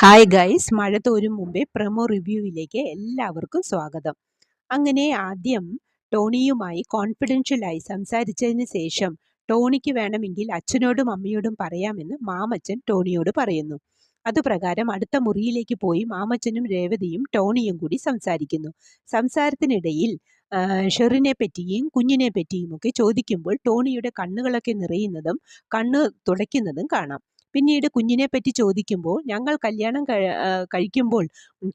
Hi guys മഴ തോരും മുമ്പേ promo റിവ്യൂവിലേക്ക് എല്ലാവർക്കും സ്വാഗതം. അങ്ങനെ ആദ്യം ടോണിയുമായി കോൺഫിഡൻഷ്യലായി സംസാരിച്ചതിന് ശേഷം ടോണിക്ക് വേണമെങ്കിൽ അച്ഛനോടും അമ്മയോടും പറയാമെന്ന് മാമച്ചൻ ടോണിയോട് പറയുന്നു. അതുപ്രകാരം അടുത്ത മുറിയിലേക്ക് പോയി മാമച്ചനും രേവതിയും ടോണിയും കൂടി സംസാരിക്കുന്നു. സംസാരത്തിനിടയിൽ ഷെറിനെ പറ്റിയും കുഞ്ഞിനെ പറ്റിയും ഒക്കെ ചോദിക്കുമ്പോൾ ടോണിയുടെ കണ്ണുകളൊക്കെ നിറയുന്നതും കണ്ണ് തുടയ്ക്കുന്നതും കാണാം. പിന്നീട് കുഞ്ഞിനെ പറ്റി ചോദിക്കുമ്പോൾ ഞങ്ങൾ കല്യാണം കഴിക്കുമ്പോൾ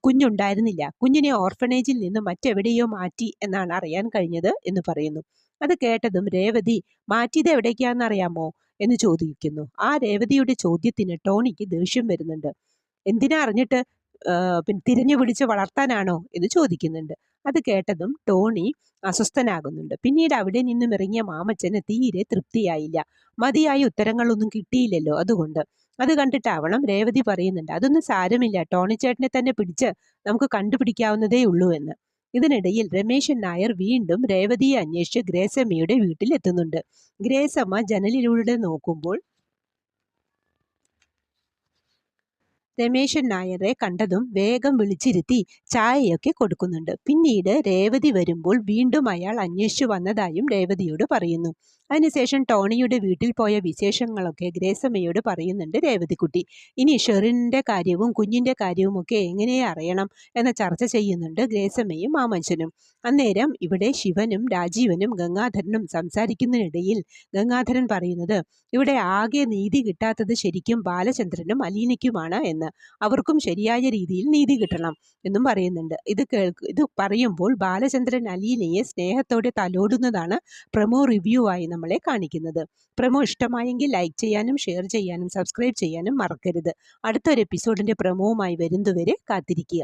കുഞ്ഞുണ്ടായിരുന്നില്ല. കുഞ്ഞിനെ ഓർഫനേജിൽ നിന്ന് മറ്റെവിടെയോ മാറ്റി എന്നാണ് അറിയാൻ കഴിഞ്ഞത് എന്ന് പറയുന്നു. അത് കേട്ടതും രേവതി മാറ്റിയത് എവിടേക്കാണെന്നറിയാമോ എന്ന് ചോദിക്കുന്നു. ആ രേവതിയുടെ ചോദ്യത്തിന് ടോണിക്ക് ദേഷ്യം വരുന്നുണ്ട്. എന്തിനാ അറിഞ്ഞിട്ട് പിന്നെ തിരിഞ്ഞു പിടിച്ച് വളർത്താനാണോ? എന്ന് ചോദിക്കുന്നുണ്ട്. അത് കേട്ടതും ടോണി അസ്വസ്ഥനാകുന്നുണ്ട്. പിന്നീട് അവിടെ നിന്നും ഇറങ്ങിയ മാമച്ചന് തീരെ തൃപ്തിയായില്ല. മതിയായ ഉത്തരങ്ങളൊന്നും കിട്ടിയില്ലല്ലോ അതുകൊണ്ട്. അത് കണ്ടിട്ടാവണം രേവതി പറയുന്നുണ്ട് അതൊന്നും സാരമില്ല. ടോണി ചേട്ടനെ തന്നെ പിടിച്ച് നമുക്ക് കണ്ടുപിടിക്കാവുന്നതേ ഉള്ളൂ എന്ന്. ഇതിനിടയിൽ രമേശൻ നായർ വീണ്ടും രേവതിയെ അന്വേഷിച്ച് ഗ്രേസമ്മയുടെ വീട്ടിൽ എത്തുന്നുണ്ട് ഗ്രേസമ്മ ജനലിലൂടെ നോക്കുമ്പോൾ രമേശൻ നായരെ കണ്ടതും വേഗം വിളിച്ചിരുത്തി ചായയൊക്കെ കൊടുക്കുന്നുണ്ട്. പിന്നീട് രേവതി വരുമ്പോൾ വീണ്ടും അയാൾ അന്വേഷിച്ചു വന്നതായും രേവതിയോട് പറയുന്നു. അതിനുശേഷം ടോണിയുടെ വീട്ടിൽ പോയ വിശേഷങ്ങളൊക്കെ ഗ്രേസമ്മയോട് പറയുന്നുണ്ട് രേവതിക്കുട്ടി. ഇനി ഷെറിന്റെ കാര്യവും കുഞ്ഞിന്റെ കാര്യവും ഒക്കെ എങ്ങനെ അറിയണം? എന്ന ചർച്ച ചെയ്യുന്നുണ്ട് ഗ്രേസമ്മയും മാമഞ്ചനും അന്നേരം ഇവിടെ ശിവനും രാജീവനും ഗംഗാധരനും സംസാരിക്കുന്നതിനിടയിൽ ഗംഗാധരൻ പറയുന്നത് ഇവിടെ ആകെ നീതി കിട്ടാത്തത് ശരിക്കും ബാലചന്ദ്രനും അലീനയ്ക്കുമാണ് എന്ന്. അവർക്കും ശരിയായ രീതിയിൽ നീതി കിട്ടണം എന്നും പറയുന്നുണ്ട്. ഇത് കേൾക്ക് ഇത് പറയുമ്പോൾ ബാലചന്ദ്രൻ അലീനയെ സ്നേഹത്തോടെ തലോടുന്നതാണ് പ്രമോ റിവ്യൂ ആയി നമ്മളെ കാണിക്കുന്നത്. പ്രമോ ഇഷ്ടമായെങ്കിൽ ലൈക്ക് ചെയ്യാനും ഷെയർ ചെയ്യാനും സബ്സ്ക്രൈബ് ചെയ്യാനും മറക്കരുത്. അടുത്തൊരു എപ്പിസോഡിന്റെ പ്രമോവുമായി വരുന്നതുവരെ കാത്തിരിക്കുക.